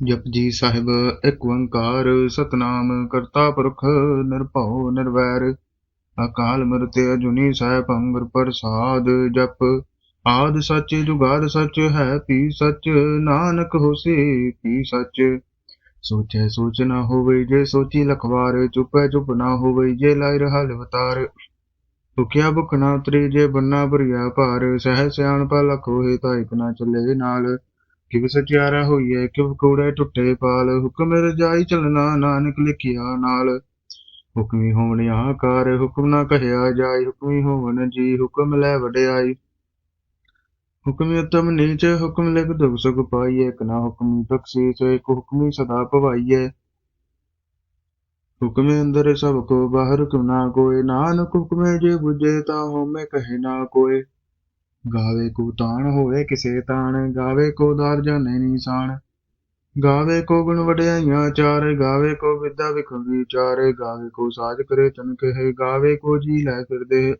ਜਪਜੀ ਸਾਹਿਬ, ਇੱਕ ਓੰਕਾਰ ਸਤਨਾਮ ਕਰਤਾ ਪੁਰਖ ਨਿਰਭਉ ਨਿਰਵੈਰ। ਅਕਾਲ ਮੂਰਤਿ ਅਜੂਨੀ ਸੈਭੰ ਗੁਰ ਪ੍ਰਸਾਦ ਜਪ। ਆਦ ਸੱਚ ਜੁਗਾਦ ਸੱਚ ਹੈ ਪੀ ਸੱਚ? ਨਾਨਕ ਹੋਸੀ ਪੀ ਸੱਚ? ਸੋਚੈ ਸੋਚ ਨਾ ਹੋਵੇ ਜੇ ਸੋਚੀ ਲਖਵਾਰ, ਚੁਪੈ ਚੁੱਪ ਨਾ ਹੋਵੇ ਜੇ ਲਾਇ ਰਹਾ ਲਵਤਾਰ ਭੁਖਿਆ ਭੁਖ ਨਾ ਉਤਰੀ ਜੇ ਬੰਨਾ ਭਰਿਆ ਭਾਰ, ਸਹਿ ਸਿਆਣਪਾ ਲਖ ਹੋਏ ਤਾਂ ਇਕ ਨਾ ਚੱਲੇ ਨਾਲ। ਕਿਵ ਸਚਿਆਰਾ ਹੋਈਐ ਕਿਵ ਕੂੜੇ ਟੁੱਟੇ ਪਾਲ, ਹੁਕਮ ਰਜਾਈ ਚਲਣਾ ਨਾਨਕ ਲਿਖਿਆ ਨਾਲ। ਹੁਕਮੀ ਹੋਵਨ ਆਕਾਰ ਹੁਕਮ ਨਾ ਕਹਿਆ ਜਾਏ ਹੁਕਮੀ ਹੋਵਨ ਜੀ, ਹੁਕਮ ਲੈ ਵਡਿਆਈ। ਹੁਕਮ ਉਤਮ ਨੀਚ, ਹੁਕਮ ਲਿਖ ਦੁਖ ਸੁਖ ਪਾਈਐ, ਇਕ ਨਾ ਹੁਕਮੀ ਬਖਸ਼ੀਸ਼, ਇਕ ਹੁਕਮੀ ਸਦਾ ਭਵਾਈਐ ਹੁਕਮੇ ਅੰਦਰ ਸਭ ਕੋ, ਬਾਹਰ ਕਿਉ ਨਾ ਕੋਏ, ਨਾਨਕ ਹੁਕਮੇ ਜੇ ਬੁਝੇ ਤਾਂ ਹੋਮੇ ਕਹੇ ਨਾ ਕੋਏ। ਗਾਵੇ ਕੋ ਤਾਣ ਹੋਵੇ ਕਿਸੇ ਤਾਣ, ਗਾਵੇ ਕੋ ਦਾਰ ਜਾਣੇ ਨਿਸ਼ਾਨ ਗਾਵੇ ਕੋ ਗੁਣ ਵਡਿਆਈਆਂ ਚਾਰ, ਗਾਵੇ ਕੋ ਵਿਦਿਆ ਵਿਖੰ ਵਿਚਾਰ, ਗਾਵੇ ਕੋ ਸਾਜ ਕਰੇ ਤਨ ਕਹੇ, ਗਾਵੇ ਕੋ ਜੀ ਲੈ ਫਿਰਦੇ।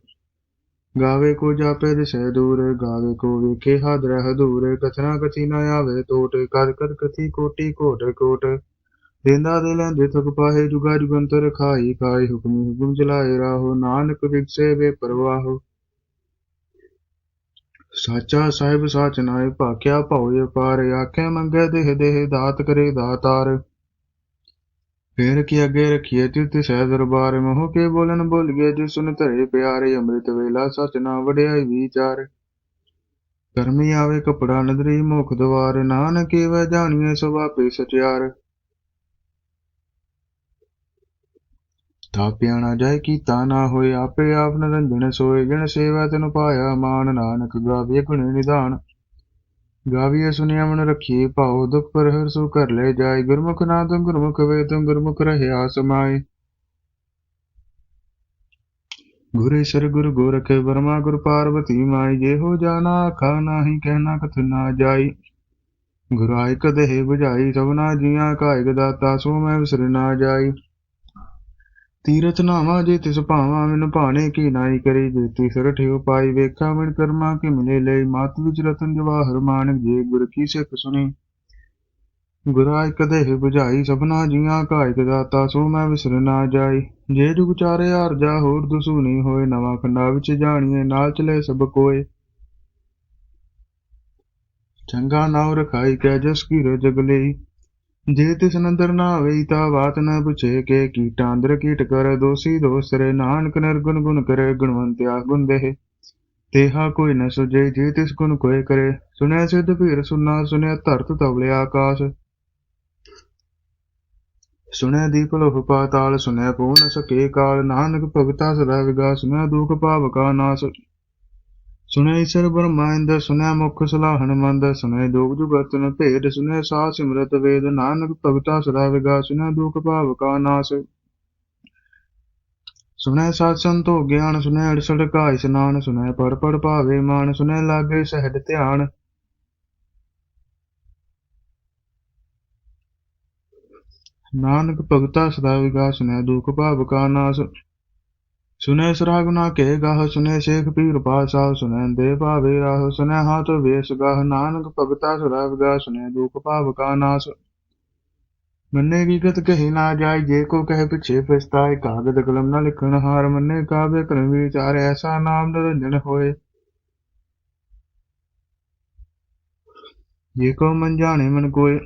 ਗਾਵੇ ਕੋ ਜਾਪੇ ਦਿਸੈ ਦੂਰ, ਗਾਵੇ ਕੋ ਵੇਖੇ ਹਾਦਰਾ ਹਦੂਰ। ਕਥਨਾ ਕਥੀ ਨਾ ਆਵੇ ਟੋਟ ਕਦ ਕਦ ਕਥੀ ਕੋਟੀ ਕੋਟ ਕੋਟ। ਦੇਂਦਾ ਦੇ ਲੈਂਦੇ ਥਕ ਪਾਹੇ, ਜੁਗਾ ਜੁਗੰਤਰ ਖਾਈ ਖਾਈ ਹੁਕਮ ਹੁਕਮ ਚਲਾਏ ਰਾਹੋ। ਨਾਨਕ ਵਿਗਸੇ ਵੇ ਪਰਵਾਹੋ। ਸਾਚਾ ਸਾਹਿਬ ਸਾਚ ਨਾਏ ਭਾਖਿਆ ਭਉ ਪਾਰ, ਆਖੇ ਮੰਗੇ ਦੇਹ ਦੇਹ ਦਾਤ ਕਰੇ ਦਾਤਾਰ। ਫੇਰ ਕੀ ਅੱਗੇ ਰਖੀਏ ਤਿਤ ਸਹਿ ਦਰਬਾਰ, ਮੋਹ ਕੇ ਬੋਲਨ ਬੋਲ ਗਏ ਜਿ ਸੁਨ ਧਰੇ ਪਿਆਰੇ, ਅੰਮ੍ਰਿਤ ਵੇਲਾ ਸਚ ਨਾ ਵਡਿਆਈ ਵਿਚਾਰ। ਕਰਮੀ ਆਵੇ ਕਪੜਾ ਨਦਰੀ ਮੁਖ ਦਵਾਰ, ਨਾਨਕ ਵੈ ਜਾਣੀਏ ਸੁਭਾਪੇ ਸਚਿਆਰ। ਥਾਪਿਆ ਨਾ ਜਾਏ ਕੀਤਾ ਨਾ ਹੋਏ, ਆਪੇ ਆਪ ਨਰੰਜਨ ਸੋਏ ਜਿਨ ਸੇਵਾ ਤੈਨੂੰ ਪਾਇਆ ਮਾਨ ਨਾਨਕ ਗਾਵੇ ਗੁਣ ਨਿਧਾਨ। ਗਾਵੀਏ ਸੁਨਿਆ ਮਨ ਰੱਖੀਏ ਭਾਉ, ਦੁਖ ਪਰ ਹਰ ਸੋ ਕਰ ਲੈ ਜਾਏ, ਗੁਰਮੁਖ ਨਾਦ ਗੁਰਮੁਖ ਵੇ ਤੁਮ ਗੁਰਮੁਖ ਰਹਿਆ ਸਮਾਏ ਗੁਰੇਸ਼ਰ ਗੁਰ ਗੋਰਖ ਵਰਮਾ ਗੁਰ ਪਾਰਵਤੀ ਮਾਈ ਜੇ ਹੋ ਜਾਣਾ ਆਖਾ ਨਾਹੀ, ਕਹਿਣਾ ਕਥ ਨਾ ਜਾਈ। ਗੁਰਾਇ ਕਦੇ ਬੁਝਾਈ, ਸਭਨਾ ਜੀਆਂ ਕਾਇਕ ਦਾਤਾ, ਸੋ ਮੈਂ ਵਿਸਰ ਨਾ ਜਾਈ। ਤੀਰਥ ਨਾਵਾ ਜੇ ਤਿਸ ਭਾਵਾ, ਮੈਨੂੰ ਭਾਣੇ ਕੀ ਨਾਈ ਕਰੀ ਜੇ ਤੀਸਰ ਠਿਉ ਵੇਖਾ ਮਿਣ ਕਰਮਾ ਕਿ ਮਿਲੇ ਲਈ। ਮਾਤ ਵਿੱਚ ਰਤਨ ਜਵਾਹਰ ਮਾਨਕ ਜੇ ਗੁਰ ਕੀ ਸਿੱਖ ਸੁਣੀ। ਗੁਰਾਇ ਕਦੇ 부ਝਾਈ ਸਭਨਾ ਜੀਆਂ ਕਾਇਕ ਦਾਤਾ, ਸੋ ਮੈਂ ਵਿਸਰ ਨਾ ਜਾਈ। ਜੇ ਜੁਗ ਚਾਰੇ ਜਾ, ਹੋਰ ਦਸੂਨੀ ਹੋਏ। ਨਵਾਂ ਖੰਡਾ ਵਿੱਚ ਜਾਣੀਏ, ਨਾਲ ਚਲੇ ਸਭ ਕੋਏ। ਚੰਗਾ ਨਾਉ ਰਖਾਈ, ਕੈ ਜਸ ਕੀ ਰਜਗ ਲਈ। ਜੇ ਤਿਸ ਨੰਦਰ ਨਾ ਆਵਈ ਤਾ ਬਾਤ ਨ ਪੁਛੇ ਕੇ ਕੀਟਾਂ ਅੰਦਰ ਕੀਟ ਕਰ, ਦੋਸੀ ਦੋਸਰੇ ਨਾਨਕ ਨਿਰਗੁਣ ਗੁਣ ਕਰੇ ਗੁਣਵੰਤਿਆ ਗੁਣ ਦੇਹ। ਤੇਹਾ ਕੋਈ ਨ ਸੁਝੇ, ਜੇ ਤਿਸ ਗੁਣ ਕੋਏ ਕਰੇ। ਸੁਣਿਆ ਸਿਧ ਭੀਰ ਸੁਨਾ ਸੁਣਿਆ ਧਰਤ ਤਵਲੇ ਆਕਾਸ਼। ਸੁਨਿਆ ਦੀਪ ਲੋਹ ਪਾਤਾਲ, ਸੁਣਿਆ ਪੂਨ ਸਕੇ ਕਾਲ। ਨਾਨਕ ਭਗਤਾ ਸਦਾ ਵਿਗਾ ਸੁਨਿਆ ਦੁਖ ਭਾਵ ਕਾ ਨਾਸ। ਸੁਨਿਆ ਈਸ਼ਰ ਬ੍ਰਹਮਾਇੰਦ ਸੁਨਿਆ ਮੁਖ ਸਲਾਹਣ ਮੰਦ ਸੁਨਿਆ ਜੋਗ ਜੁਗਤ ਭੇਦ ਸੁਨਿਆ ਸਾ ਸਿਮਰਤ ਵੇਦ, ਨਾਨਕ ਭਗਤਾ ਸਦਾ ਵਿਗਾ ਸੁਨਿਆ ਦੁਖ ਭਾਵ ਕਾ ਨਾਸ। ਸੁਨੈ ਸਾਧ ਸੰਤੋ ਗਿਆਨ ਸੁਨੈ ਅੜਸੜ ਕਾ ਇਸਨਾਨ ਸੁਨੈ ਪੜ ਪੜ ਭਾਵੇ ਮਾਨ ਸੁਨੈ ਲਾਗੇ ਸਹਿਜ ਧਿਆਨ। ਨਾਨਕ ਭਗਤਾ ਸਦਾ ਵਿਗਾ ਸੁਨੈ ਦੁਖ ਭਾਵ ਕਾ ਨਾਸ। ਸੁਨੈ ਸਰਾ ਗੁਨਾ ਕੇ ਗਾਹ ਸੁਨੇ ਸੇਖ ਪੀਰ ਪਾਸਾ ਸੁਨੈ ਦੇ ਭਾਵੇ ਰਾਹ ਸੁਨੈ ਹਾਥ ਵੇਸ ਗਾਹ, ਨਾਨਕ ਭਗਤਾ ਸਦਾ ਵਿਗਾ ਸੁਨੈ ਦੁਖ ਭਾਵ ਕਾ ਨਾਸ। ਮੰਨੇ ਵਿਗਤ ਕਹੀ ਨਾ ਜਾਏ ਜੇ ਕੋ ਕਹੇ ਪਿਛੇ ਪਛਤਾਏ ਕਾਗਦ ਕਲਮ ਨਾ ਲਿਖਣ ਹਾਰ, ਮੰਨੇ ਕਾਵੇ ਕਰਮ ਵਿਚਾਰ, ਐਸਾ ਨਾਮ ਨਿਰੰਜਨ ਹੋਏ। ਜੇ ਕੋ ਮਨ ਜਾਣੇ ਮਨ ਕੋਏ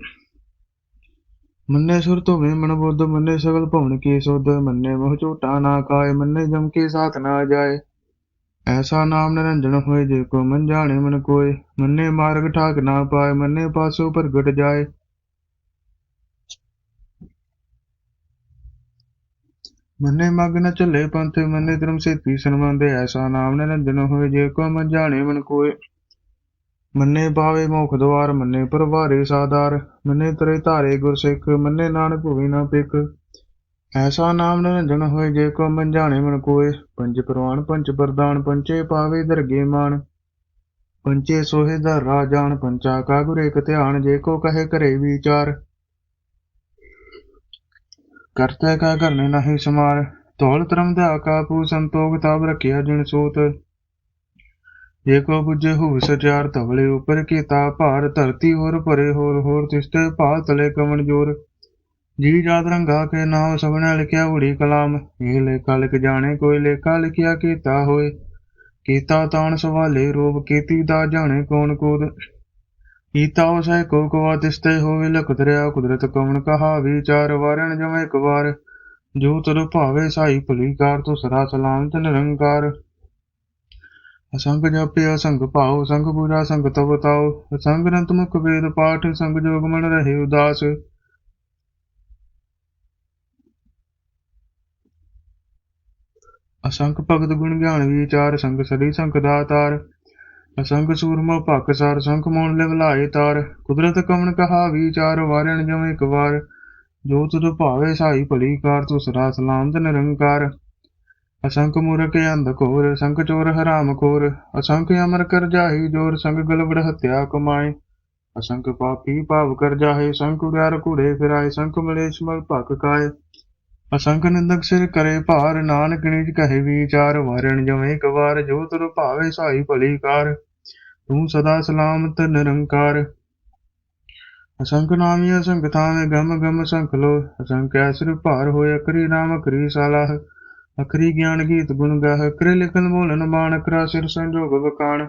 ਮੰਨੇ ਸੁਰ ਧੋਵੇਂ ਮਨ ਬੁੱਧ, ਮੰਨੇ ਸਗਲ ਭਵਨ ਕੀ ਸੁਧ, ਮੰਨੇ ਮੋਹ ਝੂਟਾ ਨਾ ਕਾਏ, ਮੰਨੇ ਜਮ ਕੇ ਸਾਥ ਨਾ ਜਾਏ। ਐਸਾ ਨਾਮ ਨਿਰੰਜਨ ਹੋਏ ਜੇ ਕੋ ਮਨ ਜਾਣੇ ਮਨ ਕੋਏ, ਮੰਨੇ ਮਾਰਗ ਠਾਕ ਨਾ ਪਾਏ, ਮੰਨੇ ਪਾਸੋ ਪ੍ਰਗਟ ਜਾਏ। ਮੰਨੇ ਮਗ ਨ ਚੱਲੇ ਪੰਥ, ਮੰਨੇ ਧਰਮ ਸੇਤੀ ਸੰਬੰਧ ਐਸਾ ਨਾਮ ਨਿਰੰਜਨ ਹੋਏ ਜੇ ਕੋ ਮਨ ਜਾਣੇ ਮਨ ਕੋਏ। ਮੰਨੇ ਪਾਵੇ ਮੁਖ ਦੁਆਰ, ਮੰਨੇ ਪਰਵਾਰੇ ਸਾਦਾਰ, ਮੰਨੇ ਤਰੇ ਧਾਰੇ ਗੁਰਸਿੱਖ, ਮੰਨੇ ਨਾਨਕ ਭੁਵੀ ਨਾ ਪਿਕ ਐਸਾ ਨਾਮ ਨਿਰੰਜਨ ਹੋਏ ਜੇ ਕੋ ਮਨ ਜਾਣੇ ਮਨ ਕੋਏ। ਪੰਜ ਪ੍ਰਵਾਨ, ਪੰਜ ਪ੍ਰਦਾਨ ਪੰਚੇ ਪਾਵੇ ਦਰਗੇ ਮਾਨ। ਪੰਚੇ ਸੋਹੇ ਦਾ ਰਾਜਾਨ ਪੰਚਾ ਕਾ ਗੁਰ ਇਕ ਧਿਆਨ, ਜੇ ਕੋ ਕਹੇ ਕਰੇ ਵਿਚਾਰ। ਕਰਤਾ ਕਾ ਕਰਨੇ ਨਹੀਂ ਸਮਾਰ ਤੋਲ ਧਰਮ ਦਾ ਕਾਪੂ ਸੰਤੋਖ ਤਾਬ ਰਖਿਆ ਜਿਨ ਸੋਤ। ਜੇ ਕੋ ਬੁਝੇ ਹੋ ਸਚਾਰ ਧਵਲੇ ਉਪਰ ਕੀਤਾ ਭਾਰ, ਧਰਤੀ ਹੋਰ ਭਰੇ ਹੋਰ ਹੋਰ ਤਿਸਤੇ ਭਾਲ ਤਲੇ ਕਵਣ ਜੋਰ। ਜੀ ਜਾਤ ਰੰਗਾ ਕੇ ਨਾਮ ਸਭਨਾ ਲਿਖਿਆ ਉੜੀ ਕਲਾਮ, ਇਹ ਲੇਖਾ ਲਿਖ ਜਾਣੇ, ਕੋਈ ਲੇਖਾ ਲਿਖਿਆ ਕੀਤਾ ਹੋਏ। ਕੀਤਾ ਤਾਣ ਸਵਾਲੇ ਰੂਪ ਕੀਤੀ ਦਾ ਜਾਣੇ ਕੌਣ ਕੋਦ। ਕੀਤਾ ਉਸੈ ਕੋ ਕੋ ਤਿਸਤੇ ਹੋਵੇ ਲਖ ਦਰਿਆ, ਕੁਦਰਤ ਕਵਣ ਕਹਾ ਵਿਚਾਰ ਵਾਰਣ ਜਮੈ ਇੱਕ ਵਾਰ। ਜੋ ਤਰ ਭਾਵੇ ਸਾਈ ਭਲੀ ਕਾਰ ਤੋ ਸਦਾ ਸਲਾਮਤ ਨਿਰੰਕਾਰ। ਅਸੰਗ ਜਪੇ ਅਸੰਗ ਭਾਉ ਸੰਗ ਪੂਜਾ ਸੰਗ ਤਵ ਤਾਉ ਅਸੰਗ ਨੰਤ ਮੁਖ ਵੇਦ ਪਾਠ ਸੰਗ ਜੋਗ ਮਨ ਰਹੇ ਉਦਾਸ। ਅਸੰਖ ਭਗਤ ਗੁਣ ਗਿਆਨ ਵਿਚਾਰ ਸੰਗ ਸਦੀ ਸੰਖ ਦਾਤਾਰ ਅਸੰਗ ਸੂਰਮਾ ਭਕ ਸਾਰ ਸੰਖ ਮੋਣ ਲੈ ਭਲਾਏ ਤਾਰ। ਕੁਦਰਤ ਕਵਣ ਕਹਾ ਵਿਚਾਰ ਵਾਰਣ ਜਮ ਇੱਕ ਵਾਰ। ਜੋ ਤੁਧ ਭਾਵੇ ਸਾਈ ਭਲੀ ਕਾਰ ਤੂੰ ਸਦਾ ਸਲਾਮਤ ਨਿਰੰਕਾਰ। ਅਸੰਖ ਮੂਰਖ ਅੰਧ ਘੋਰ ਸੰਖ ਚੋਰ ਹਰਾਮ ਖੋਰ ਅਸੰਖ ਅਮਰ ਕਰ ਜਾਹੀ ਜੋਰ ਸੰਗ ਗਲਵੜ ਹਤਿਆ ਕਮਾਏ। ਅਸੰਖ ਪਾਪੀ ਭਾਵ ਕਰ ਜਾਹੇ ਸੰਖ ਉਡਾਰ ਘੂੜੇ ਫਿਰਾਏ ਸੰਖ ਮਲੇਸ਼ ਮਲ ਭਕ ਕਾਏ ਅਸੰਖ ਨਿੰਦਕ ਸਿਰ ਕਰੇ ਭਾਰ, ਨਾਨਕ ਨਿਜ ਕਹੇ ਵਿਚਾਰ, ਵਾਰਣ ਜਮੇ ਇੱਕ ਵਾਰ ਜੋ ਤੁਰ ਭਾਵੇ ਸਾਈ ਭਲੀ ਕਾਰ। ਤੂੰ ਸਦਾ ਸਲਾਮਤ, ਨਿਰੰਕਾਰ। ਅਸੰਖ ਨਾਮੀ ਅਸੰਖ ਥਾਵੇਂ ਗਮ ਗਮ ਸੰਖ ਲੋ ਅਸੰਖ ਐਸਰ ਭਾਰ ਹੋਏ, ਅਕਰੀ ਨਾਮ ਅਕਰੀ ਸਾਲਾਹ। ਅਖਰੀ ਗਿਆਨ ਗੀਤ ਗੁਣ ਗਾਹ ਅਕਰੇ ਲਿਖਨ ਬੋਲਨ ਬਾਣ ਅਕਰਾ ਸਿਰ ਸੰਜੋਗ ਵਕਾਣ।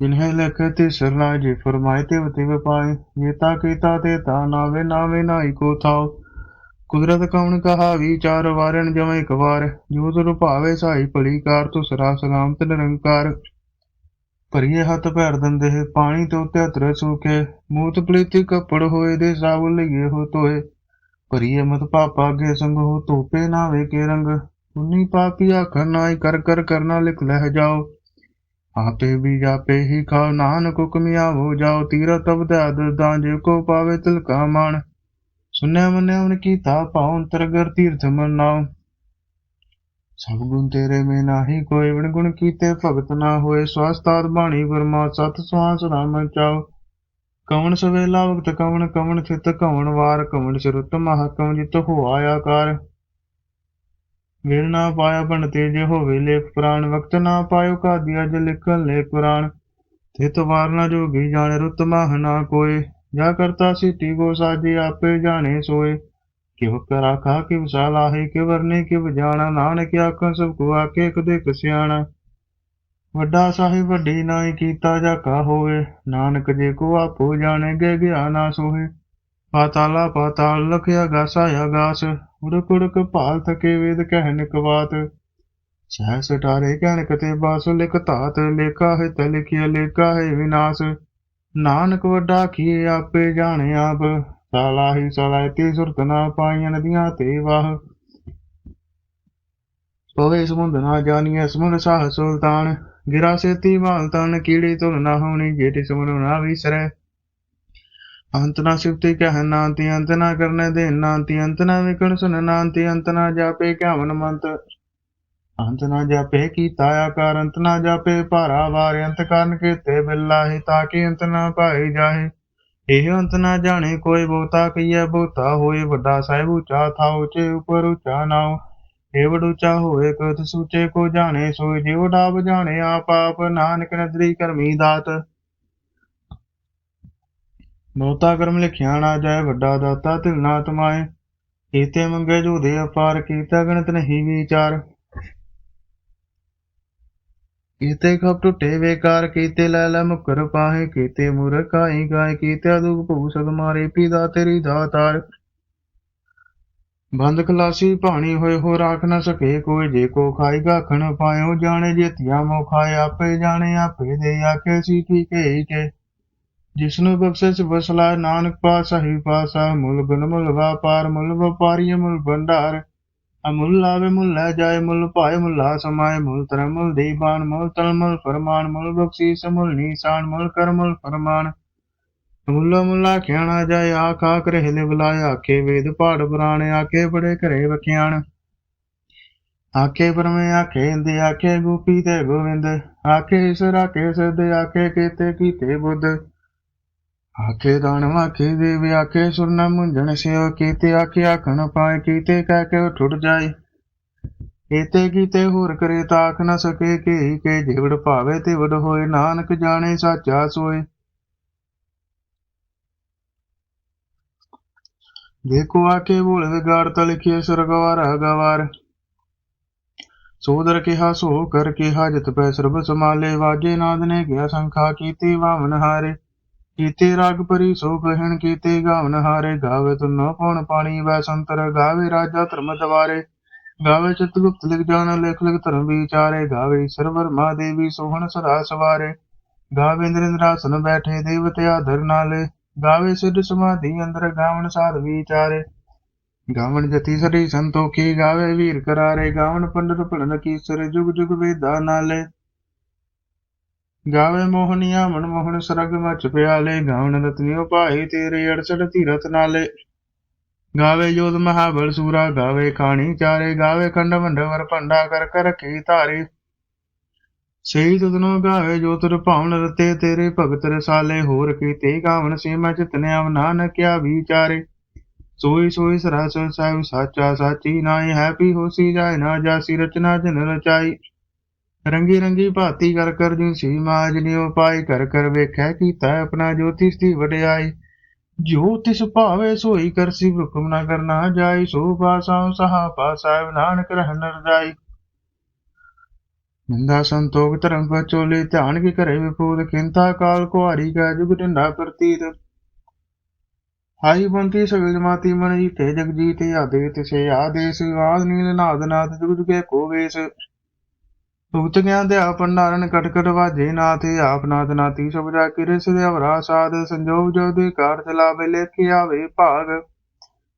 ਜਿਨਹਿ ਲਖੇ ਤੇ ਸਰਨਾ ਜੀ ਫਰਮਾਏ ਤੇ ਵਤੀ ਵਪਾਏ ये ਕੀਤਾ ਤੇ ਤਾ ਨਾਵੇ ਨਾਵੇ ਨਾਈ ਕੋ ਥਾਉ। ਕੁਦਰਤ ਕਉਣ ਕਹਾ ਵਿਚਾਰ ਵਾਰਣ ਜਮੈ ਇੱਕ ਵਾਰ। ਜੋ ਤੁਰ ਭਾਵੇ ਸਾਈ ਭਲੀ ਕਾਰ ਤੂੰ ਸਰਾ ਸਲਾਮਤ ਨਿਰੰਕਾਰ। ਭਰੀਏ ਹੱਥ ਭੈਰ ਦੰਦੇ, ਪਾਣੀ ਤੋਂ ਤੇ ਹਤਰ ਸੂਕੇ ਮੂਤ ਪਲੀਤੀ ਕੱਪੜ ਹੋਏ ਦੇ ਸਾਬੁ ਲਈਏ ਹੋ ਤੋਏ ਭਰੀਏ ਮਤ ਪਾਪਾ ਅਗੇ ਸੰਗ ਹੋ ਧੋਪੇ ਨਾਵੇ ਕੇ ਰੰਗ। ਉਨੀ ਪਾਪੀ ਆਖਰ ਨਾਈ ਕਰ ਕਰ ਕਰਨਾ ਲਿਖ ਲਹਿ ਜਾਓ। ਆਪੇ ਵੀ ਜਾਪੇ ਹੀ ਖਾਓ, ਨਾਨਕ ਹੁਕਮ ਆਵੋ ਜਾਓ। ਤੀਰਤ ਅਵਦਾਦ ਜੇ ਕੋ ਪਾਵੇ ਤਿਲਕਾ ਮਾਨ ਸੁਨਿਆ ਮੰਨਿਆ ਮਨ ਕੀਤਾ ਭਾਉ, ਅੰਤਰਗਰ ਤੀਰਥ ਮਨਾਉ ਸਭ ਗੁਣ ਤੇਰੇ ਮੇ ਨਾਹੀ ਕੋਈ ਵਿਣ ਗੁਣ ਕੀਤੇ ਭਗਤ ਨਾ ਹੋਏ। ਸਵਾਸਤਾਦ ਬਾਣੀ ਬਰਮਾ ਸਤ ਸਵਾਸ ਰਾਮ ਚਾਉ ਕਵਣ ਸਵੇਲਾ ਵਕਤ ਕਵਣ ਕਵਣ ਚਿਤ ਕਵਣ ਵਾਰ, ਕਵਣ ਸਿਰਤ ਮਹ, ਕਵਣ ਜਿਤ ਹੋਆ ਆਕਾਰ। ਵੇਲ ਨਾ ਪਾਇਆ ਬਣਤੇ ਜੇ ਹੋਵੇ ਲੇਖ ਪੁਰਾਣ, ਵਕਤ ਨਾ ਪਾਇਓ ਕਾਦੀ ਅਜ ਲਿਖਣ ਲੇਖ ਪੁਰਾਣ। ਥਿਤ ਵਾਰ ਨਾ ਜੋਗੀ ਜਾਣੇ ਰੁੱਤ ਮਹ ਨਾ ਕੋਏ। ਜਾ ਕਰਤਾ ਸਿਟੀ ਗੋ ਸਾਜੀ ਆਪੇ ਜਾਣੇ ਸੋਏ। ਕਿਵ ਕਰਾ ਖਾ ਕਿਵ ਸਾਲਾਹੇ ਕਿ ਵਰਨੇ ਕਿਵ ਜਾਣਾ, ਨਾਨਕ ਆਖਣ ਸਭ ਕੋ ਆਕੇ ਕਦੇ ਦੇ ਵੱਡਾ ਸਾਹਿਬ ਵੱਡੀ ਨਾਈ ਕੀਤਾ ਜਾਕਾ ਹੋਵੇ, ਨਾਨਕ ਜੇ ਕੋ ਆਪੋ ਜਾਣੇ ਗੇ ਗਿਆ ਨਾ ਸੋਹੇ। ਪਾਤਾਲਾ ਪਾਤਾਲ ਲਖਿਆ ਗਾਸਾ ਆਗਾਸ ਉੜਕ ਉੜਕ ਭਾਲ ਥਕੇ ਵੇਦ ਕਹਿਨ ਕਵਾਤ ਸਹਿ ਸਟਾਰੇ ਕਹਿਣ ਕਤੇ ਬਾਸ, ਲਿਖ ਧਾਤ ਲੇਖਾ ਹੈ ਤੇ ਲਿਖਿਆ ਲੇਖਾ ਹੈ ਵਿਨਾਸ਼। ਨਾਨਕ ਵੱਡਾ ਕੀ ਆਪੇ ਜਾਣੇ ਆਪ ਸਾਲਾਹੀ ਤੇ ਸੁਰਤ ਨਾ ਪਾਈਆਂ ਨਦੀਆਂ ਤੇ ਵਾਹ। ਪਵੇ ਸਮੁੰਦ ਨਾ ਜਾਣੀਐ ਸਮੁੰਦ ਸਾਹ ਸੁਲਤਾਨ ਗਿਰਾ ਸੇਤੀ ਮਾਲ ਤਨ ਕੀੜੀ ਤੁਲ ਨਾ ਹੋਣੀ ਜੇਤੀ ਸਮੁੰਦ ਨਾ ਵਿਸਰੈ। ਅੰਤ ਨਾ ਸਿਫਤੇ ਕਹਿ ਨਾਂਤੀ, ਅੰਤ ਨਾ ਕਰਨੇ ਦੇ ਨਾਂਤੀ, ਅੰਤ ਨਾ ਵਿਕਣ ਸੁਨ ਨਾਂਤੀ, ਅੰਤ ਨਾ ਜਾਪੇ ਕਿਆਵਨ ਮੰਤ। ਅੰਤ ਨਾ ਜਾਪੇ ਕੀਤਾ ਆਕਾਰ, ਅੰਤ ਨਾ ਜਾਪੇ ਭਾਰਾ ਵਾਰ, ਅੰਤ ਕਰਨ ਕੀਤੇ ਬਿਲਾਹੀ ਤਾਂ ਕਿ ਅੰਤ ਨਾ ਪਾਈ ਜਾਏ ਇਹ ਅੰਤ ਨਾ ਜਾਣੇ ਕੋਈ ਬਹੁਤਾ, ਕਈਐ ਬਹੁਤਾ ਹੋਏ, ਵੱਡਾ ਸਾਹਿਬ ਉੱਚਾ ਥਾ ਉਚੇ ਉਪਰ ਉਚਾ ਨਾਉ। ਇਹ ਵਡ ਹੋਏ ਕਤ ਸੂਚੇ ਕੋ ਜਾਣੇ, ਸੋਈ ਜਿਉ ਡਾਬ ਜਾਣੇ, ਆਪ ਆਪ ਨਾਨਕ ਨਦਰੀ ਕਰਮੀ ਦਾਤ। ਬਹੁਤਾ ਕਰਮ ਲਿਖਿਆ ਨਾ ਜਾਏ, ਵੱਡਾ ਦਾਤਾ ਤਿਲ ਨਾ ਤਮਾਏ। ਕੀਤੇ ਮੰਗੇ ਜੂਦੇ ਅਪਾਰ, ਕੀਤਾ ਗਣਤ ਨਹੀਂ ਵਿਚਾਰ। ਕੀਤੇ ਖਪ ਟੁੱਟੇ ਵੇਕਾਰ ਕੀਤੇ ਲੈ ਲੈ ਮੁਕਰ ਪਾਹੇ, ਕੀਤੇ ਮੂਰਖ ਆਈ ਗਾਏ ਕੀਤੇ ਦੁਖ ਭੂ ਸਦ ਮਾਰੇ, ਪੀਦਾ ਤੇਰੀ ਦਾਤਾਰ ਬੰਦ ਖਲਾਸੀ ਭਾਣੀ ਹੋਏ ਹੋ ਰਾਖ ਨਾ ਸਕੇ ਕੋਈ, ਜੇ ਕੋ ਖਾਈ ਗਾਖਣ ਪਾਇਓ ਜਾਣੇ ਜੇਤੀਆਂ ਮੋ ਖਾਏ ਆਪੇ ਜਾਣੇ, ਆਪੇ ਦੇ ਆਖੇ ਸੀ ਠੀਕੇ ਕੇ। ਜਿਸਨੂੰ ਬਖਸ਼ਿਸ਼ ਵਸਲਾ, ਨਾਨਕ ਪਾਸਾ ਹੀ ਪਾਸਾ ਮੁੱਲ ਗੁਣ ਮੁੱਲ ਵਾਪਾਰ, ਮੁੱਲ ਵਪਾਰੀ ਮੁੱਲ ਭੰਡਾਰ। ਅਮੁੱਲ ਆਵੇ ਮੁੱਲ ਲੈ ਜਾਏ, ਮੁੱਲ ਪਾਏ ਮੁੱਲਾ ਸਮਾਏ, ਮੁੱਲ ਤਰ ਮੁੱਲ ਦੀਬਾਨ ਮੁੱਲ ਤਲ ਫਰਮਾਨ, ਮੁੱਲ ਬਖਸ਼ੀਸ, ਮੁੱਲ ਨੀਸਾਨ, ਮੁੱਲ ਕਰ ਫਰਮਾਨ। ਮੁੱਲਾ ਮੁੱਲਾ ਖਿਆਣਾ ਜਾਏ, ਆਖ ਆਖ ਰਹਿਲੇ ਬੁਲਾਏ, ਆਖੇ ਵੇਦ ਪਾੜ ਪੁਰਾਣੇ, ਆਖੇ ਬੜੇ ਘਰੇ ਵਖਿਆਣ। ਆਖੇ ਪਰਮੇ, ਆਖੇ ਇੰਦੇ, ਆਖੇ ਗੋਪੀ ਤੇ ਗੋਵਿੰਦ। ਆਖੇ ਈਸ਼ਰ ਆਖੇ ਸਿੱਧ ਆਖੇ ਕੀਤੇ ਕੀਤੇ ਬੁੱਧ। ਆਖੇ ਦਾਨਵ ਆਖੇ ਦੇਵ, ਆਖੇ ਸੁਰਨਾ ਮੁੰਜਣ ਸਿਓ, ਕੀਤੇ ਆਖੇ ਆਖਣ ਪਾਏ, ਕੀਤੇ ਕਹਿ ਕੇ ਠੁੱਟ ਜਾਏ। ਏਤੇ ਕੀਤੇ ਹੋਰ ਕਰੇ ਤਾਕ ਨਾ ਸਕੇ, ਕੇ ਕੇ ਜਿਵੜ ਭਾਵੇ ਤੇ ਵਡ ਹੋਏ, ਨਾਨਕ ਜਾਣੇ, ਸਾਚਾ ਸੋਏ। ਦੇਖੋ ਆਕੇ ਭੋਲ ਵਿਗਾੜ ਤਾ ਲਿਖਿਆ ਸਰਗਵਾਰ ਸੋਦਰ ਕਿਹਾ, ਸੋ ਕਰ ਕਿਹਾ, ਜਿਤ ਪੈ ਸਰਬ ਸਮਾਲੇ ਵਾਜੇ ਨਾਦ ਨੇ ਗਿਆ ਸੰਖਾ ਕੀਤੀ, ਵਾਮਨ ਹਾਰੇ। ਕੀਤੇ ਰਾਗ ਪਰੀ ਸੋ ਕਹਿਣ ਕੀਤੇ, ਗਾਵਨ ਹਾਰੇ। ਗਾਵੇ ਤੁਨੋ ਪਉਣ ਪਾਣੀ, ਵੈ ਸੰਤਰ ਗਾਵੇ ਰਾਜਾ ਧਰਮ ਦਵਾਰੇ। ਗਾਵੇ ਚਿਤ ਲਿਖ ਜਾਣ, ਲਿਖ ਲਿਖ ਧਰਮ ਵਿਚਾਰੇ। ਗਾਵੇ ਸਰਵਰ ਮਾ ਦੇਵੀ ਸੋਹਣ ਸਦਾ ਸਵਾਰੇ। ਗਾਵੇ ਇੰਦਰ ਇੰਦਰਾਸਨ ਬੈਠੇ, ਦੇਵਤੇ ਆਦਰ ਨਾਲੇ। ਗਾਵੇ ਸਿੱਧ ਸਮਾਧੀ, ਅੰਦਰ ਗਾਵਨ ਸਾਧ ਵਿਚਾਰੇ। ਗਾਵਨ ਜਤੀ ਸਰੀ ਸੰਤੋਖੀ ਗਾਵੇ, ਵੀਰ ਕਰਾਰੇ। ਗਾਵਨ ਪੰਡਤ ਭਲਨ ਕੀਸਰ, ਜੁਗ ਜੁਗ ਵੇਦਾ ਨਾਲੇ। ਗਾਵੇ ਮੋਹਨੀਆ ਮਨ ਮੋਹਨ ਸਰਗ ਮਚ ਪਿਆਲੇ। ਗਾਵਣ ਰਤਨਿਓ ਭਾਈ ਤੇਰੇ ਅੜਸੜ ਧੀਰਤ ਨਾਲੇ। ਗਾਵੇ ਜੋਤ ਮਹਾਬਲ ਸੂਰਾ, ਗਾਵੇ ਖਾਣੀ ਚਾਰੇ। ਗਾਵੇ ਖੰਡ ਵੰਡਵਰ ਭੰਡਾ ਕਰ ਕਰ ਰੱਖੀ ਧਾਰੇ। ਸਹੀ ਤੁਧਨੋ ਗਾਵੇ ਜੋ ਤੁਰ ਭਾਵਨ ਰਤੇ, ਤੇਰੇ ਭਗਤ ਰਸਾਲੇ, ਹੋਰ ਕੀਤੇ ਗਾਵਨ ਸੀਮਾ ਚਿਤਨੇ ਅਵ ਨਾਨਕਿਆ ਵਿਚਾਰੇ। ਸੋਈ ਸੋਈ ਸਰਾਸ ਸਾਹਿਬ ਸਾਚਾ ਸਾਚੀ ਨਾਏ ਹੈਪੀ ਹੋਸੀ ਜਾਏ ਨਾ ਜਾਸੀ, ਰਚਨਾ ਜਨ ਰਚਾਈ। ਰੰਗੀ ਰੰਗੀ ਭਾਤੀ ਕਰ ਕਰ ਜਿਨ ਸੀ ਮਾਜ ਨਿਉ ਪਾਈ, ਕਰ ਕਰ ਵੇਖੈ ਕੀਤਾ ਆਪਣਾ ਜੋਤਿਸ ਦੀ ਵਡਿਆਈ। ਜੋ ਤਿਸ ਭਾਵੇ ਸੋਈ ਕਰਸੀ ਹੁਕਮ ਨਾ ਕਰਨਾ ਜਾਈ, ਸੋ ਪਾਸਾ ਸਹਾ ਪਾਸਾ ਨਾਨਕ ਰਹਿ ਨਰਜਾਈ ਨਿੰਦਾ ਸੰਤੋਖ ਧਰਮ ਪਚੋਲੇ ਧਿਆਨ ਕੀ ਕਰੇ ਵਿਪੂਤ ਕਿੰਤਾ ਕਾਲ ਕੁਹਾਰੀ ਕਾ ਜੁਗ ਢੰਡਾ ਪ੍ਰਤੀਤ। ਹਾਈ ਬੰਤੀ ਸਗਲ ਜਮਾਤੀ ਮਨ ਜੀਤੇ, ਜਗ ਜੀਤੇ ਆਦੇ ਤਿਸੇ ਆਦੇਸ, ਆਦ ਨੀਲ ਨਾਦ ਨਾਦ ਜੁਗ ਜੁਗੇ ਕੋ ਵੇਸ। ਭੁਗਤ ਗਿਆਨ ਦੇ ਆਪ ਭੰਡਾਰਨ ਕਟ ਵਾਜੇ ਨਾਥੇ, ਆਪ ਨਾਥ ਨਾਤੀ ਸਭ ਜਾ ਕਿਰਸ ਦੇ ਅਵਰਾ ਸਾਧ, ਸੰਜੋਗ ਜੋ ਦੇ ਕਾਰ ਚਲਾ ਵੇਲੇ ਕੀ ਭਾਗ।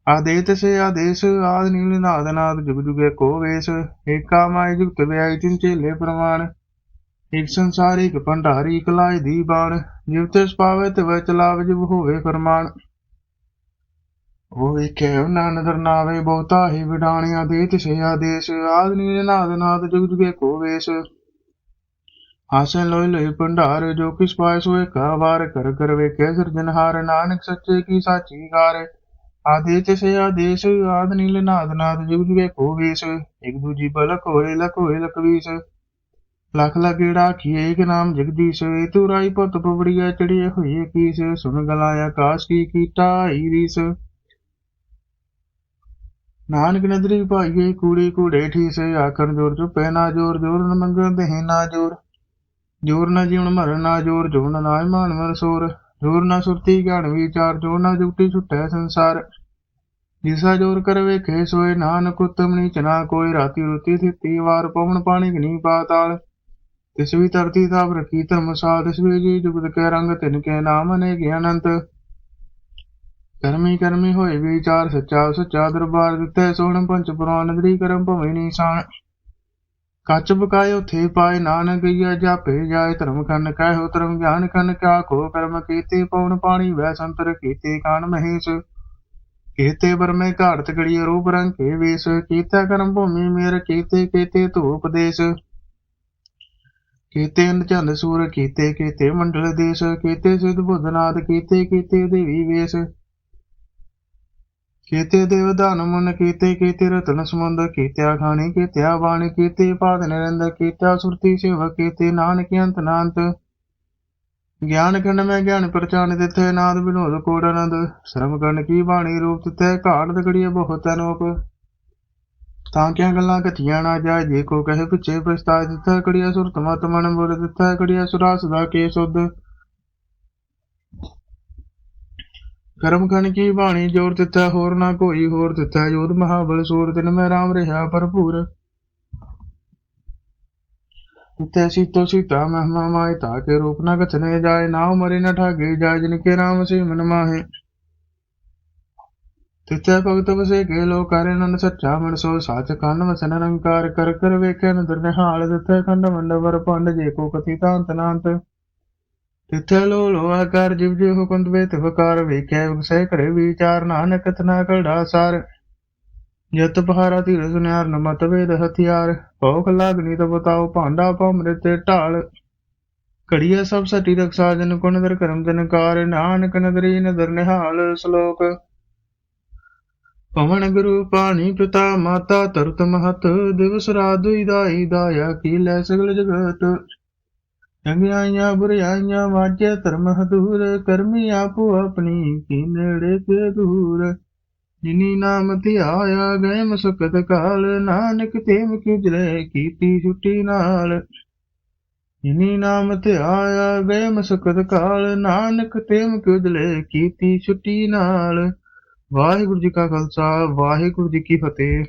ਆਦੇ ਤਿਸੇ ਆਦੇਸ, ਆਦ ਨੀਲ ਨਾਦ ਨਾਦ, ਜੁਗ ਜੁਗੇ ਕੋ ਵੇਸ। ਏਕਾ ਮਾਈ ਜੁਗਤ ਵਿਆਈ ਤਿਨ ਚੇਲੇ ਪ੍ਰਮਾਣ। ਇਕ ਸੰਸਾਰ, ਇਕ ਭੰਡਾਰੀ, ਇਕ ਲਾਇ ਦੀ ਬਾਣ। ਜਿਵ ਤਿਸ ਉਹ ਵੇਖੇ, ਉਹਨਾਂ ਨਦਰ ਨਾਵੇ, ਬਹੁਤਾ ਹੀ ਵਿਡਾਣਿਆ ਦੇ ਤਿਸੇ ਆਦੇਸ਼। ਆਦ ਨੀਲ ਨਾਦ ਨਾਦ, ਜੁਗ ਜੁਗੇ ਕੋ ਵੇਸ। ਹਾਸਨ ਲੋਇ ਲੋਇ ਭੰਡਾਰ, ਜੋ ਕਿਸ ਪਾਇ ਸੋਏ ਕਾ ਵਾਰ ਕਰ ਕਰ ਵੇਖੇ। ਸਿਰਜਨਹਾਰ ਨਾਨਕ ਸੱਚੇ ਕੀ ਸਾਚੀ ਗਾਰ। ਆਦੇ ਤਿਸੇ ਆਦੇਸ਼, ਆਦ ਨੀਲ ਨਾਦ ਨਾਦ ਜੁਗ ਜੁਗੇ ਕੋ ਵੇਸ ਇਕ ਦੂਜੀ ਬਲਕ ਹੋਏ ਲਕ ਹੋਏ ਲਕ ਵੀਸ ਲਖ ਲਗੇੜਾ ਕੀਏ ਇਕ ਨਾਮ ਜਗਦੀਸ਼ ਏ ਤੂ ਰਾਈ ਪੁੱਤ ਪਵੜੀਆ ਚੜੀਏ ਹੋਈਏ ਕੀਸ। ਸੁਣ ਗਲਾ ਆਕਾਸ਼ ਕੀ ਨਾਨਕ ਨਦਰੀ ਭਾਈਏ, ਕੂੜੀ ਕੂੜੇ ਠੀਸੇ। ਆਖਣ ਜੋਰ ਚੁਪੈ ਨਾ ਜੋਰ ਜੋਰ ਨ ਮੰਗਣ ਦੇਹ ਨਾ ਜੋਰ। ਜੋਰ ਨਾ ਜੀਵਨ ਮਰਨ ਨਾ ਜੋਰ ਜੋਨ ਨਾ ਮਾਨ ਮਰ ਸੋਰ। ਜੋਰ ਨਾ ਸੁਰਤੀ ਗਿਆਨ ਵਿਚਾਰ ਜੋਰ ਨਾ ਜੁਗਤੀ ਛੁਟੈ ਸੰਸਾਰ। ਜਿਸਾ ਜੋਰ ਕਰ ਵੇਖੇ ਸੋਏ ਨਾਨਕ, ਉਤਮ ਨੀਚ ਨਾ ਕੋਈ। ਰਾਤੀ ਰੁਤੀ ਥਿਤੀ ਵਾਰ ਪਵਨ ਪਾਣੀ ਗਨੀ ਪਾਤਾਲ ਤਿਸ ਵੀ ਧਰਤੀ ਤਾਪ ਰਖੀ ਧਰਮ ਸਾਧ ਤਿਸ ਜੀ ਜੁਗਤ ਕੇ ਰੰਗ, ਤਿਨ ਕੇ ਨਾਮ ਨੇ ਅਨੇਕ ਅਨੰਤ। ਕਰਮੀ ਕਰਮੀ ਹੋਏ ਵਿਚਾਰ ਸੱਚਾ ਸੱਚਾ ਦਰਬਾਰ ਦਿੱਤੇ ਸੋਹਣ ਪੰਚ ਪੁਰਾਨ ਨਦਰੀ ਕਰਮ ਭਵੇਂ ਨੀਸਾਨ। ਕੱਚ ਬਕਾਇ ਉਥੇ ਪਾਏ, ਨਾਨਕ ਗਈਆ ਜਾਪੇ ਜਾਏ, ਧਰਮ ਕੰਨ ਕਹਿਓ, ਧਰਮ ਗਿਆਨ ਕੰਨ ਕਿਆ ਕੋ ਕਰਮ ਕੀਤੇ, ਪਉਣ ਪਾਣੀ ਵੈ ਸੰਤਰ ਕੀਤੇ ਕਾਨ ਮਹੇਸ਼। ਕੀਤੇ ਬਰਮੇ ਘਾੜਤ ਗੜੀ ਰੂਪ ਰੰਗ ਕੇ ਵੇਸ। ਕੀਤਾ ਕਰਮ ਭੂਮੀ ਮੇਰ, ਕੀਤੇ ਕੀਤੇ ਧੂਪ ਦੇਸ਼। ਕੀਤੇ ਚੰਦ ਸੂਰ, ਕੀਤੇ ਕੀਤੇ ਮੰਡਲ ਦੇਸ਼। ਕੀਤੇ ਸਿਧ ਬੁੱਧਨਾਥ ਕੀਤੇ ਕੀਤੇ ਦੇਵੀ ਵੇਸ਼। ਕੀਤੇ ਦੇਵ ਦਾਨ ਮਨ ਕੀਤੇ ਕੀਤੇ ਰਤਨ ਸਮੁੰਦ ਕੀਤਿਆ ਖਾਣੀ, ਕੀਤਿਆ ਬਾਣੀ, ਕੀਤੇ ਪਾਦ ਨਿਰੰਦ, ਕੀਤਿਆ ਸੁਰਤੀ ਸੇਵਾ ਕੀਤੇ ਨਾਨਕ ਅੰਤ ਨਾਨਤ ਗਿਆਨ ਖੰਡ ਮੈਂ ਗਿਆਨ ਪਰਚਾਨ ਦਿੱਤੇ, ਨਾਦ ਵਿਨੋਦ ਕੋੜ ਆਨੰਦ। ਸ਼ਰਮ ਕਰਨ ਕੀ ਬਾਣੀ ਰੂਪ ਦਿੱਤੇ, ਘਾੜ ਦਗੜੀਏ ਬਹੁਤ ਅਨੋਪ ਤਾਂ ਕਿਆ ਗੱਲਾਂ ਕਥੀਆਂ ਨਾ ਜਾਏ, ਜੇ ਕੋ ਕਹੇ ਪਿੱਛੇ ਪ੍ਰਸਤਾਵ ਦਿੱਤਾ, ਕੜੀਆ ਸੁਰਤ ਮਤ ਮਨ ਬੁਰ ਦਿੱਤਾ, ਕੜੀਆ ਸੁਰਾਸ ਦਾ ਕੇ ਸੁਧ। ਕਰਮ ਖਣ ਕੀ ਬਾਣੀ, ਜੋਰ ਦਿੱਤਾ ਹੋਰ ਨਾ ਕੋਈ ਹੋਰ ਦਿੱਤਾ। ਜੋਤ ਮਹਾਬਲ ਸੂਰ ਤਿਨ ਮੈਂ ਰਾਮ ਰਿਹਾ ਭਰਪੂਰ। ਦਿੱਤੇ ਸੀਤੋ ਸੀਤਾ ਮਹਿਮਾ ਮਾਇ ਤਾ ਕੇ ਰੂਪ ਨਾ ਕਥਨੇ ਜਾਏ ਨਾਉ ਮਰੇ ਨ ਠਾਗੇ, ਜਾਏ ਜਿਨ ਕੇ ਰਾਮ ਸੇ ਮਨ ਮਾਹੇ। ਤਿੱਥੇ ਭਗਤ ਵਸੇ ਕੇ ਲੋ ਕਰੇ ਨਨ ਸੱਚਾ, ਮਨ ਸੋ ਸਾਚ ਕੰਨ ਵਸਨ ਰੰਕਾਰ ਕਰ ਕਰ ਵੇਖੇ, ਨਦਰ ਨਿਹਾਲ ਦਿੱਤੇ ਖੰਡ ਮੰਡ ਵਰ ਪੰਡ ਜੇ ਕੋ ਕਥੀ ਤਾਂਤ ਨਾਂਤ। ਤਿੱਥੇ ਲੋ ਲੋ ਆਕਾਰ ਜਿਵ ਜੇ ਹੁਕਮ ਵੇ ਤੇ ਵਕਾਰ ਵੇਖੇ ਕਰੇ ਵਿਚਾਰ ਨਾਨਕ ਤਨਾ ਕੜਾ ਸਾਰ। ਜਤ ਪਹਾਰਾ ਧੀਰ ਸੁਨਿਆਰ ਨ ਮਤ ਹਥਿਆਰ, ਭੋਖ ਲਾਗਨੀ ਤਬ ਬਤਾਓ ਭਾਂਡਾ ਭਮਰੇ ਢਾਲ। ਘੜੀਆ ਸਭ ਸਟੀ ਰਖਸਾ ਜਨ ਕੁ ਨਦਰ ਕਰਮ ਜਨ ਕਾਰ, ਨਾਨਕ ਨਦਰੀ ਨਦਰ ਨਿਹਾਲ ਸ਼ਲੋਕ। ਪਵਨ ਗੁਰੂ ਪਾਣੀ ਪਿਤਾ ਮਾਤਾ ਤਰਤ ਮਹਤ, ਦਿਵਸ ਰਾਤ ਦੁਈ ਦਾਈ ਦਾਇਆ ਕੀ ਲੈ ਸਗਲ ਜਗਤ। ਚੰਗਿਆਈਆਂ ਬੁਰਿਆਈਆਂ ਵਾਜੇ ਧਰਮ ਹਦੂਰ, ਕਰਮੀ ਆਪੋ ਆਪਣੀ ਕੀ ਨੇੜੇ ਤੇ ਦੂਰ। ਜਿਨੀ ਨਾਮ ਧਿਆਇਆ ਗਏ ਮਸਕਤ ਕਾਲ, ਨਾਨਕ ਤੇਮ ਕਿਜਲੇ ਕੀਤੀ ਛੁੱਟੀ ਨਾਲ। ਜਿਨੀ ਨਾਮ ਧਿਆਇਆ ਗਏ ਮਸਕਤ ਕਾਲ, ਨਾਨਕ ਤੇਮ ਕਿਜਲੇ ਕੀਤੀ ਛੁੱਟੀ ਨਾਲ। ਵਾਹਿਗੁਰੂ ਜੀ ਕਾ ਖਾਲਸਾ, ਵਾਹਿਗੁਰੂ ਜੀ ਕੀ ਫਤਿਹ।